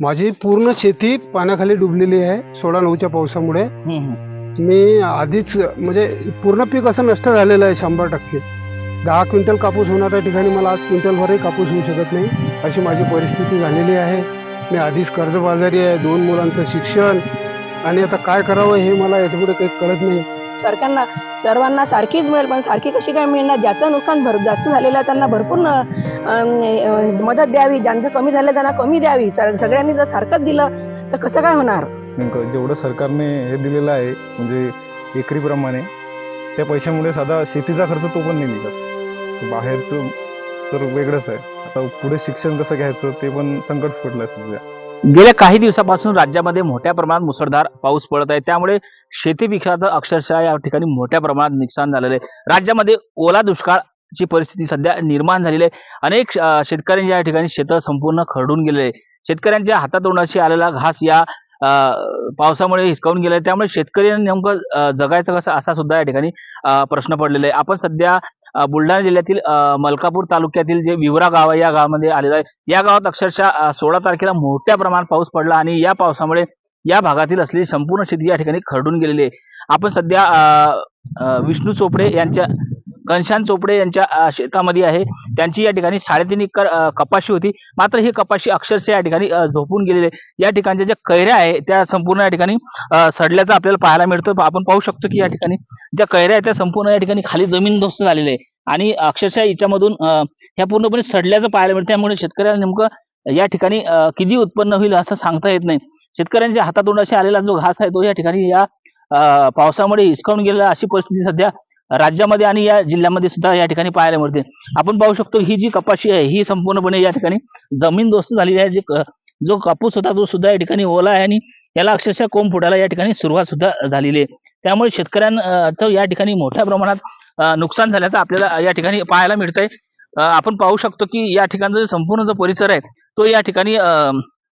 माझी पूर्ण शेती पाण्याखाली डुबलेली आहे सोळा नऊच्या पावसामुळे. मी आधीच म्हणजे पूर्ण पीक असं नष्ट झालेलं आहे शंभर टक्के. दहा क्विंटल कापूस होणाऱ्या ठिकाणी मला आज क्विंटलभरही कापूस होऊ शकत नाही. अशी माझी परिस्थिती झालेली आहे. मी आधीच कर्जबाजारी आहे दोन मुलांचं शिक्षण. आणि आता काय करावं हे मला याच्यापुढे काही कळत नाही. सरकारना सर्वांना सारखीच मिळेल पण सारखी कशी काय मिळणार? ज्याचं नुकसान भर जास्त झालेलं आहे त्यांना भरपूर मदत द्यावी. ज्यांचं कमी झालं त्यांना कमी द्यावी. सगळ्यांनी जर सारखंच दिलं तर कसं काय होणार? नेमकं जेवढं सरकारने हे दिलेलं आहे म्हणजे एकरीप्रमाणे त्या पैशामुळे साधा शेतीचा खर्च तो पण नाही निघत. बाहेरचं तर वेगळंच आहे. आता पुढे शिक्षण कसं घ्यायचं ते पण संकट पडलं सध्या. गेल्या काही दिवसापासून राज्यामध्ये मोठ्या प्रमाणात मुसळधार पाऊस पडत आहे. त्यामुळे शेती पिकाचं अक्षरशः या ठिकाणी मोठ्या प्रमाणात नुकसान झालेलं आहे. राज्यामध्ये ओला दुष्काळची परिस्थिती सध्या निर्माण झालेली आहे. अनेक शेतकऱ्यांच्या या ठिकाणी शेतं संपूर्ण खरडून गेलेले आहे. शेतकऱ्यांच्या हातातोंडाशी आलेला घास या पावसामुळे हिसकावून गेलाय त्यामुळे शेतकऱ्यांनी नेमकं जगायचं कसं असा सुद्धा या ठिकाणी प्रश्न पडलेला आहे. आपण सध्या बुलढाणा जिल्ह्यातील अं, मलकापूर तालुक्यातील जे विवरा गाव आहे या गावामध्ये आलेलं आहे. या गावात अक्षरशः सोळा तारखेला मोठ्या प्रमाणात पाऊस पडला आणि या पावसामुळे या भागातील असलेली संपूर्ण शेती या ठिकाणी खरडून गेलेली आहे. आपण सध्या अं, अं, विष्णू चोपडे यांच्या घनश्याम चोपडे यांच्या शेतामध्ये आहे. त्यांची या ठिकाणी साडेतीन एकर कपाशी होती. मात्र ही कपाशी अक्षरशः या ठिकाणी झोपून गेलेली आहे. या ठिकाणच्या ज्या कैऱ्या आहे त्या संपूर्ण या ठिकाणी सडल्याचं आपल्याला पाहायला मिळतं. आपण पाहू शकतो की या ठिकाणी ज्या कैऱ्या आहेत त्या संपूर्ण या ठिकाणी खाली जमीन जमीनदोस्त झालेले आहे. आणि अक्षरशः याच्यामधून ह्या पूर्णपणे सडल्याचं पाहायला मिळतं. त्यामुळे शेतकऱ्याला नेमकं या ठिकाणी किती उत्पन्न होईल असं सांगता येत नाही. शेतकऱ्यांच्या हातातोंडाशी आलेला जो घास आहे तो या ठिकाणी या पावसामुळे हिसकावून गेलेला अशी परिस्थिती सध्या राज्यामध्ये आणि या जिल्ह्यामध्ये सुद्धा या ठिकाणी पाहायला मिळते. आपण पाहू शकतो ही जी कपाशी आहे ही संपूर्णपणे या ठिकाणी जमीन दोस्त झालेली आहे. जे जो कापूस होता तो सुद्धा या ठिकाणी ओला आहे आणि याला अक्षरशः कोंब फुटायला या ठिकाणी सुरुवात सुद्धा झालेली आहे. त्यामुळे शेतकऱ्यांचं या ठिकाणी मोठ्या प्रमाणात नुकसान झाल्याचं आपल्याला या ठिकाणी पाहायला मिळतंय. आपण पाहू शकतो की या ठिकाणचा जो संपूर्ण जो परिसर आहे तो या ठिकाणी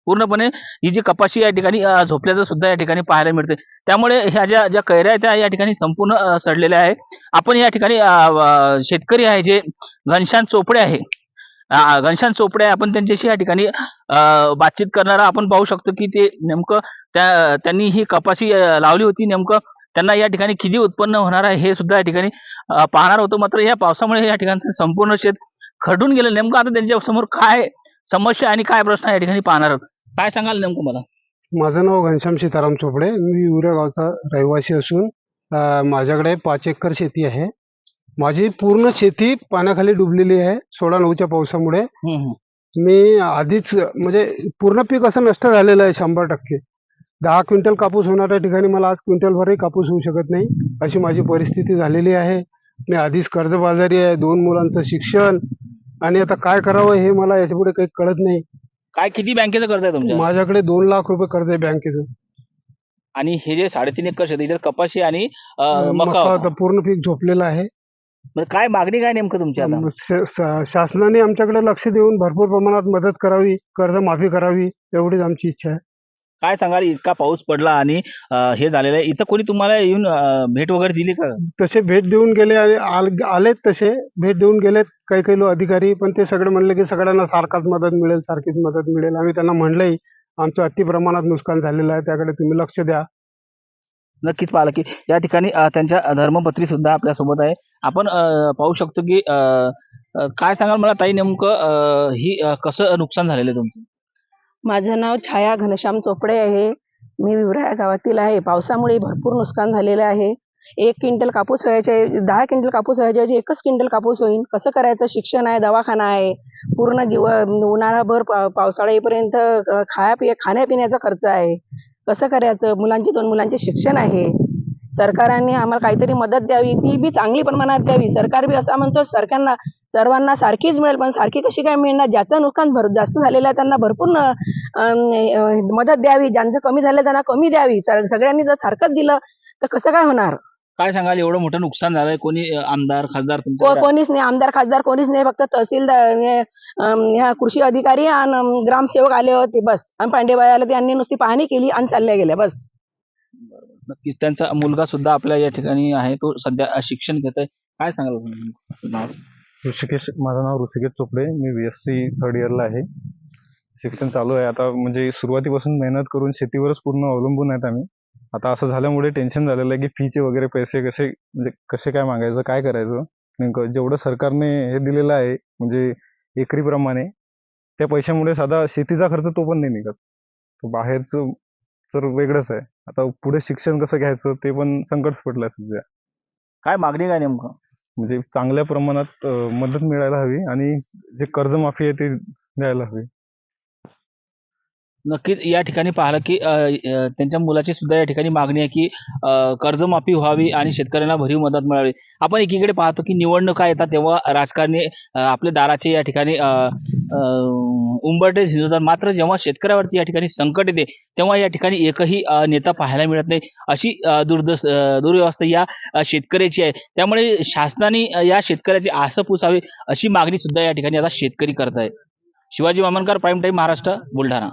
पूर्णपणे ही जी कपाशी या ठिकाणी झोपल्याचं सुद्धा या ठिकाणी पाहायला मिळते त्यामुळे ह्या ज्या ज्या कैऱ्या आहेत त्या या ठिकाणी संपूर्ण सडलेल्या आहे आपण या ठिकाणी शेतकरी आहे जे घनशान चोपडे आहे. घनशान चोपडे आहे आपण त्यांच्याशी या ठिकाणी अं, बातचीत करणारा आपण पाहू शकतो की ते नेमकं त्या त्यांनी ही कपाशी लावली होती. नेमकं त्यांना या ठिकाणी किती उत्पन्न होणार आहे हे सुद्धा या ठिकाणी पाहणार होतो. मात्र या पावसामुळे या ठिकाणचं संपूर्ण शेत खडून गेलं. नेमकं आता त्यांच्यासमोर काय समस्या आणि काय प्रश्न या ठिकाणी पाहणार आहोत? काय सांगाल नेमकं मला? माझं नाव घनश्याम सीताराम चोपडे. मी युवऱ्या गावचा रहिवासी असून अं, माझ्याकडे पाच एकर शेती आहे. माझी पूर्ण शेती पाण्याखाली डुबलेली आहे सोळा नऊच्या पावसामुळे. मी आधीच म्हणजे पूर्ण पीक असं नष्ट झालेलं आहे शंभर टक्के. दहा क्विंटल कापूस होणाऱ्या ठिकाणी मला आज क्विंटलभरही कापूस होऊ शकत नाही अशी माझी परिस्थिती झालेली आहे. मी आधीच कर्जबाजारी आहे दोन मुलांचं शिक्षण. आणि आता काय करावं हे मला याच्यापुढे काही कळत नाही. काय किती बँकेचं कर्ज आहे तुमच्या? माझ्याकडे दोन लाख रुपये कर्ज आहे बँकेचं. आणि हे जे साडेतीन एकर शेत आहे, याच्यात कपाशी आणि अं, मका मका. होता. आता पूर्ण पीक झोपलेलं आहे. म्हणजे काय मागणी काय नेमकं तुमची आता? श- श- शासनाने आमच्याकडे लक्ष देऊन भरपूर प्रमाणात मदत करावी कर्ज माफी करावी एवढीच आमची इच्छा आहे. काय सांगाल? इतका पाऊस पडला आणि अं, हे झालेलं आहे. इथं कोणी तुम्हाला येऊन अं, भेट वगैरे दिली का? तसे भेट देऊन गेले आणि आल- आलेत तसे. भेट देऊन गेलेत काही काही लोक अधिकारी पण ते सगळे म्हणले की सगळ्यांना सारखाच मदत मिळेल सारखीच मदत मिळेल. आम्ही त्यांना म्हणलंही आमचं अति प्रमाणात नुकसान झालेलं आहे. त्याकडे तुम्ही लक्ष द्या. नक्कीच पाहिलं की या ठिकाणी अं, त्यांच्या धर्मपत्री सुद्धा आपल्यासोबत आहे. आपण अं, पाहू शकतो की अं, अं, काय सांगाल? मला ताई नेमकं अं, ही अं, कसं नुकसान झालेलं आहे तुमचं? माझं नाव छाया घनश्याम चोपडे आहे. मी विवरा गावातील आहे. पावसामुळे भरपूर नुकसान झालेलं आहे. एक क्विंटल कापूस व्हायचे दहा क्विंटल कापूस व्हायच्याऐवजी एकच क्विंटल कापूस होईल कसं करायचं? शिक्षण आहे दवाखाना आहे. पूर्ण दिव उन्हाळाभर पा पावसाळा येईपर्यंत खाया पिया खाण्यापिण्याचा खर्च आहे. कसं करायचं? मुलांचे दोन मुलांचे शिक्षण आहे. सरकाराने आम्हाला काहीतरी मदत द्यावी. ती बी चांगली प्रमाणात द्यावी. सरकार बी असं म्हणतो सरकारना सर्वांना सारखीच मिळेल पण सारखी कशी काय मिळणार? ज्याचं नुकसान भर जास्त झालेलं आहे त्यांना भरपूर मदत द्यावी. ज्यांचं कमी झालं त्यांना कमी द्यावी. सग- सगळ्यांनी जर सारखंच दिलं तर कसं काय होणार? काय सांगाल? एवढं मोठं नुकसान झालंय. कोणी आमदार खासदार कोणीच नाही. आमदार खासदार कोणीच नाही. फक्त तहसीलदार कृषी अधिकारी आणि ग्रामसेवक आले होते बस. आणि पांडेबाई आले त्यांनी नुसती पाहणी केली आणि चालल्या गेल्या बस. नक्कीच. त्यांचा मुलगा सुद्धा आपल्या या ठिकाणी आहे. तो सध्या शिक्षण घेत आहे काय सांगाल? ऋषिकेश माझं नाव ऋषिकेश चोपडे. मी बी एस सी थर्ड इयरला आहे. शिक्षण चालू आहे. आता म्हणजे सुरुवातीपासून मेहनत करून शेतीवरच पूर्ण अवलंबून आहेत आम्ही. आता असं झाल्यामुळे टेन्शन झालेलं आहे की फीचे वगैरे पैसे कसे म्हणजे कसे काय मागायचं काय करायचं? नेमकं जेवढं सरकारने हे दिलेलं आहे म्हणजे एकरीप्रमाणे त्या पैशामुळे साधा शेतीचा खर्च तो पण नाही निघत. तो बाहेरचं तर वेगळंच आहे. आता पुढे शिक्षण कसं घ्यायचं ते पण संकट पडलं आहे सध्या. काय मागणी काय नेमकं? म्हणजे चांगल्या प्रमाणात मदत मिळायला हवी आणि जे कर्जमाफी आहे ते द्यायला हवी. नक्कीच या ठिकाणी पाहिलं की त्यांच्या मुलाची सुद्धा या ठिकाणी मागणी आहे की कर्जमाफी व्हावी आणि शेतकऱ्यांना भरीव मदत मिळावी. आपण एकीकडे पाहतो की निवडणुका येतात तेव्हा राजकारणी आपल्या दाराचे या ठिकाणी अ, झिजवतात. मात्र जेव्हा शेतकऱ्यावरती या ठिकाणी संकट येते तेव्हा या ठिकाणी एकही नेता पाहायला मिळत नाही. अशी दुर्दस दुर्व्यवस्था या शेतकऱ्याची आहे. त्यामुळे शासनाने या शेतकऱ्याची आस पुसावी अशी मागणी सुद्धा या ठिकाणी आता शेतकरी करत आहे शिवाजी मामनकर प्राईम टाईम महाराष्ट्र बुलढाणा.